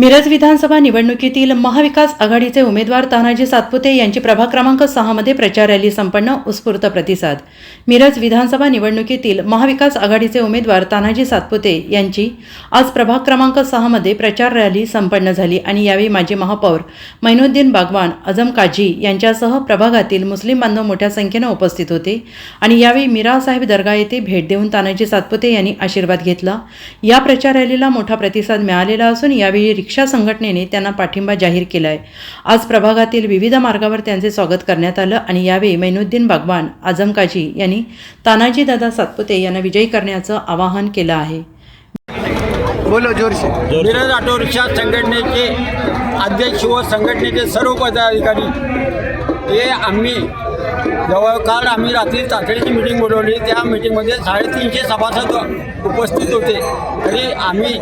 मिरज विधानसभा निवडणुकीतील महाविकास आघाडीचे उमेदवार तानाजी सातपुते यांची प्रभाग क्रमांक सहामध्ये प्रचार रॅली संपन्न उत्स्फूर्त प्रतिसाद. मिरज विधानसभा निवडणुकीतील महाविकास आघाडीचे उमेदवार तानाजी सातपुते यांची आज प्रभाग क्रमांक सहामध्ये प्रचार रॅली संपन्न झाली आणि यावेळी माजी महापौर मैनुद्दीन बागवान अजम काझी यांच्यासह प्रभागातील मुस्लिम बांधव मोठ्या संख्येनं उपस्थित होते आणि यावेळी मीरासाहेब दर्गा येथे भेट देऊन तानाजी सातपुते यांनी आशीर्वाद घेतला. या प्रचार रॅलीला मोठा प्रतिसाद मिळालेला असून यावेळी रिक्षा संघटनेने त्यांना पाठिंबा जाहीर केला आहे आज प्रभागातील विविध मार्गावर त्यांचे स्वागत करण्यात आलं आणि यावेळी मैनुद्दीन बागवान आझम काझी यांनी तानाजी दादा सातपुते यांना विजयी करण्याचं आवाहन केलं आहे. बोलो जोर से मिरज ऑटो रिक्षा संघटनेचे अध्यक्ष व संघटनेचे सर्व पदाधिकारी हे आम्ही जवळ काल आम्ही रात्री तातडीची मिटिंग बोलवली. त्या मिटिंगमध्ये साडेतीनशे सभासद उपस्थित होते. तरी आम्ही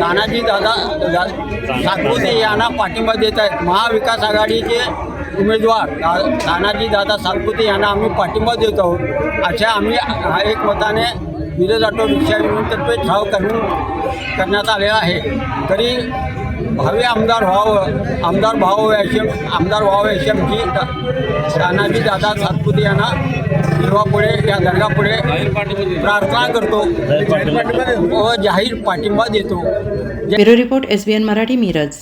तानाजी दादा सातपुते यांना पाठिंबा देत आहेत. महाविकास आघाडीचे उमेदवार दा- तानाजी दादा सातपुते यांना आम्ही पाठिंबा देत आहोत. अशा आम्ही हा एक मताने मिरज ऑटो रिक्षा युनियनतर्फे ठराव करून करण्यात आलेला आहे. तरी भावी आमदार व्हावं आमदार व्हावं अशी आमदार व्हावं अशी आमची तानाजी दादा सातपुते यांना देवापुढे या दर्गापुढे प्रार्थना करतो. व जाहीर पाठिंबा देतो. Bureau report S B N Marathi Miraj.